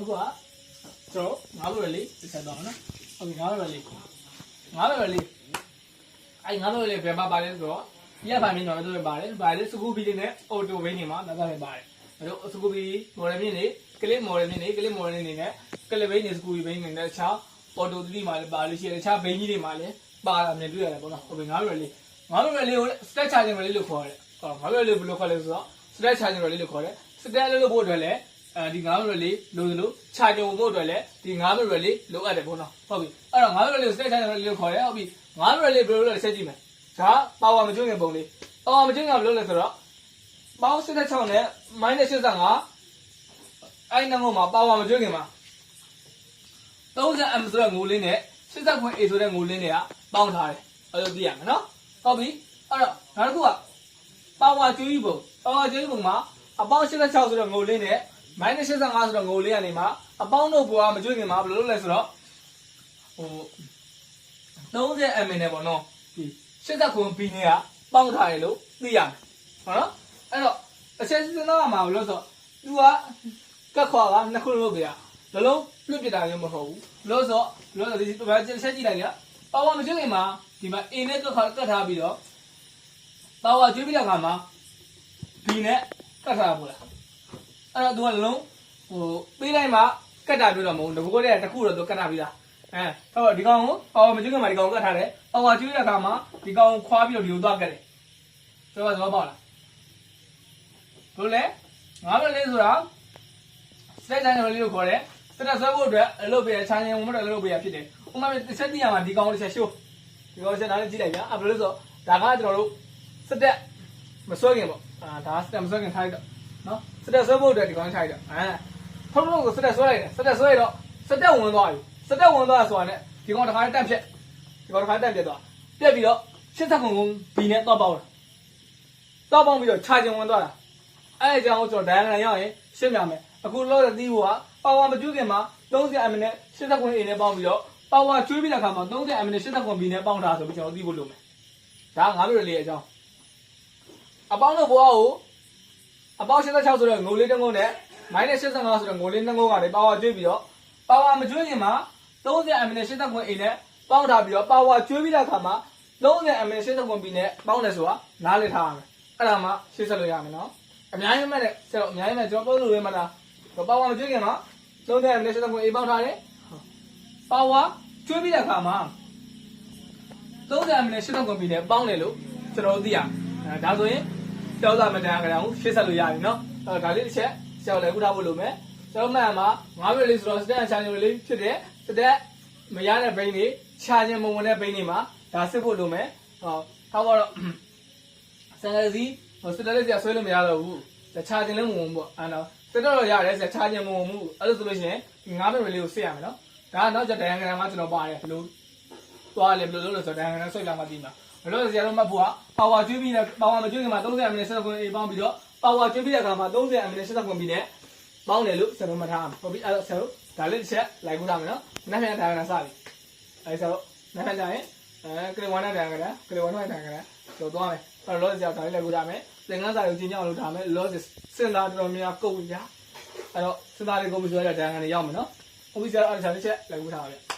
အခုကကျွန်တော်ငါးဘယ်လေးတစ်ချက်တော့နော်ဟုတ်ပြီငါးဘယ်လေးငါးဘယ်လေးအဲ့ငါးဘယ်လေးဘယ်မှာပါလဲဆိုတော့ပြပါမင်းတော့တို့ပါတယ်ပါလေစကူဘီလေးနဲ့အော်တိုဘိန်းနေမှာဒါကလည်းပါတယ်အဲ့တော့စကူဘီမော်ဒယ်မြင့်နေကလစ်မော်ဒယ်မြင့်နေကလစ်မော်ဒယ်နေနဲ့ကလစ်ဘိန်းနေစကူဘီဘိန်းနေနဲ့တခြားအော်တို3မှာလည်းပါလို့ရှိတယ်တခြားဘိန်းကြီးတွေမှာလည်းပါတာမြင်တွေ့ရတယ်ပေါ့နော်ဟုတ်ပြီငါးဘယ်လေးငါးဘယ်လေးကို step charging လေးလို့ခေါ်တယ်ဟောငါးဘယ်လေးဘယ်လိုခေါ်လဲဆိုတော့ step charging လေးလို့ခေါ်တယ် step လေးလို့ဖို့အတွက်လည်း အဲဒီ9မိနစ်လေးလိုသလိုခြာကြုံဖို့အတွက်လည်းဒီ9မိနစ်လေးလိုအပ်တယ်ပေါ့နော်ဟုတ်ပြီအဲ့တော့9မိနစ်လေးကို step charging လေးလို့ခေါ်တယ်ဟုတ်ပြီ9မိနစ်လေးဘယ်လိုလဲဆက်ကြည့်မယ်ဒါပါဝါမကျွငယ်ပုံလေးပါဝါမကျွငယ်ဘယ်လိုလဲဆိုတော့ပေါင်း86နဲ့ -85 အဲ့နံပါတ်မှာပါဝါမကျွငယ်မှာ 30 m ဆိုတဲ့ငိုလေးနဲ့ 80ခွင့် a ဆိုတဲ့ငိုလေးနဲ့ကပေါင်းထားတယ်အဲ့လိုသိရမယ်နော်ဟုတ်ပြီအဲ့တော့နောက်တစ်ခုကပါဝါကျွေးပုံပါဝါကျွေးပုံမှာအပေါင်း86ဆိုတဲ့ငိုလေးနဲ့ minus 85ဆိုတော့ငိုလေးကနေမှာအပေါင်းတို့ဘွားမကျွေးခင်မှာဘယ်လိုလုပ်လဲဆိုတော့ဟို30 ml နဲ့ပေါ့နော်ဒီ80ခွန် b နဲ့ကပေါင်းထားတယ်လို့သိရမယ်ဟုတ်နော်အဲ့တော့အချက်စစ်တော့မှာဘယ်လိုဆိုတော့ तू ကကက်ခွာကနှစ်ခုလုပ်ပြရလုံးလုံးလွတ်ပြတာမျိုးမဟုတ်ဘူးလို့ဆိုလို့ဆိုဒီဘာချက်ကြည့်လိုက်ကြပါဝါမကျွေးခင်မှာဒီမှာ a နဲ့ကက်ခွာကတ်ထားပြီးတော့ပါဝါကျွေးပြီးတဲ့အခါမှာ b နဲ့ကတ်ထားပါလား အဲ့တော့ तू ကလုံးဟိုပေးလိုက်မှကတ်တာပြောတော့မဟုတ်ဘူးတကောတည်းတခုတော့ तू ကတ်ထားပြီးသားအဲဟုတ်ဒီကောင်ကိုပါဝါမကျွေးခင်မှာဒီကောင်ကတ်ထားတယ်ပါဝါကျွေးတဲ့အခါမှာဒီကောင်ခွာပြီးတော့ဒီကိုသွားကတ်တယ်ဆိုတော့သဘောပေါက်လားဘယ်လိုလဲငါးဘက်လေးဆိုတာစတက်ချန်နယ်လေးကိုခေါ်တယ်စတက်ဆွဲဖို့အတွက်အလုပ်ပေးချန်နယ်ဝင်ဖို့အလုပ်ပေးရဖြစ်တယ်ဥမာတစ်ချက်တည်းရမှာဒီကောင်တစ်ချက်ရှိုးဒီကောင်ချက်နားလေးကြည့်လိုက်ဗျာအဲ့ဘယ်လိုလဲဆိုတော့ဒါကကျွန်တော်တို့စတက်မဆွဲခင်ပေါ့အာဒါစတက်မဆွဲခင်ထားလိုက်တော့ နော်စတက်ဆွဲဖို့အတွက်ဒီကောင်ထားလိုက်တော့အဲထုံးထုံးကိုစတက်ဆွဲလိုက်တယ်စတက်ဆွဲရတော့စတက်ဝင်သွားပြီစတက်ဝင်သွားဆိုတာနဲ့ဒီကောင်တစ်ခါတက်ဖြက်ဒီကောင်တစ်ခါတက်ပြက်သွားပြက်ပြီးတော့ရှစ်သက်ကုန်ကုန်ဘီနဲ့တော့ပေါက်တာတော့ပေါက်ပြီးတော့ခြာကျင်ဝင်သွားတာအဲ့အကြောင်းကိုကျွန်တော်ဒိုင်ဂရမ်ရောက်ရင်ရှင်းပြမယ်အခုလောတဲ့သီးဖို့ကပါဝါမကျွခင်မှာ30 m နဲ့ရှစ်သက်ကုန် A နဲ့ပေါင်းပြီးတော့ပါဝါကျွေးပြီးတဲ့အခါမှာ30 m နဲ့ရှစ်သက်ကုန် B နဲ့ပေါင်းတာဆိုပြီးကျွန်တော်သိဖို့လိုမယ်ဒါငါးမျိုးလေးအကြောင်းအပေါင်းတို့ဘွားကို အပေါင်း86ဆိုတော့ငိုလေးတစ်ငုံနဲ့ -85 ဆိုတော့ငိုလေးနှစ်ငုံကလည်းပါဝါကျွေးပြီးတော့ပါဝါမကျွေးခင်မှာ30 m နဲ့ရှစ်သက်ကုန် A နဲ့ပေါင်းထားပြီးတော့ပါဝါကျွေးပြီးတဲ့အခါမှာ30 m နဲ့ရှစ်သက်ကုန် B နဲ့ပေါင်းတယ်ဆိုတာနားလည်ထားရမယ်အဲ့ဒါမှရှင်းဆက်လို့ရမယ်နော်အများကြီးမှတ်တယ်ဆရာတို့အများကြီးမှတ်ကျွန်တော်ပုံလို့ရမှာလားပါဝါမကျွေးခင်မှာ30 m နဲ့ရှစ်သက်ကုန် A ပေါင်းထားတယ်ပါဝါကျွေးပြီးတဲ့အခါမှာ30 m နဲ့ရှစ်သက်ကုန် B နဲ့ပေါင်းတယ်လို့ကျွန်တော်တို့သိရအဲဒါဆိုရင် ကြောက်တာမတန်ကြအောင်ရှင်းဆက်လို့ရပြီနော်အဲဒါလေးတစ်ချက်ဆရာတို့လည်းဥထားဖို့လိုမယ်ဆရာတို့မှန်မှာ9မိနစ်လေးဆိုတော့စတက်ချာချင်လေးဖြစ်တယ်စတက်မရတဲ့ဘိန်းတွေချာချင်မဝင်တဲ့ဘိန်းတွေမှာဒါစစ်ဖို့လိုမယ်ဟောထားပါတော့ဆန်ကစီဟိုစတက်လေးဆရာဆွဲလို့မရတော့ဘူးချာချင်လည်းမဝင်ဘူးပေါ့အဲတော့စတက်တော့ရတယ်ဆရာချာချင်မဝင်ဘူးအဲ့လိုဆိုလို့ရှိရင်ဒီ9မိနစ်လေးကိုစစ်ရမယ်နော်ဒါကတော့ကြတဲ့ငရံမှာကျွန်တော်ပါတယ်ဘလို့သွားလေဘလို့လို့ဆိုတော့ဒိုင်ဂရမ်ဆွဲလာမှပြီးမှာ ဘလို့ဆရာတို့မှတ်ဖို့ကပါဝါကျွေးပြီးနဲ့ပါဝါမကျွေးခင်မှာ30မိနစ်ဆက်ခွင့်အေးပေါင်းပြီးတော့ပါဝါကျွေးပြီးတဲ့အခါမှာ30မိနစ်ဆက်ခွင့်ပြီးနဲ့ပေါင်းတယ်လို့ဆရာတို့မှတ်ထားမှာဟုတ်ပြီအဲ့တော့ဆရာတို့ဒါလေးတစ်ချက်လိုက်ကူးထားမယ်နော်နောက်ပြန်ဒါကစပြီအဲ့ဆရာတို့နောက်ပြန်ကြရင်အဲကလဝါနာဒါကလည်းကလဝါနာဒါကလည်းတော့သွားမယ်အဲ့တော့လောဆရာဒါလေးလိုက်ကူးထားမယ်သင်္ကန်းစာကိုကျင်းကြအောင်လုပ်ထားမယ်လောစစဉ်းစားတော်တော်များကုန်ပြီဗျာအဲ့တော့စဉ်းစားလေးကုန်ပြီဆိုတော့ဒါကလည်းရောက်မယ်နော်ဟုတ်ပြီဆရာတို့အဲ့ဒါလေးချက်လိုက်ကူးထားပါဗျ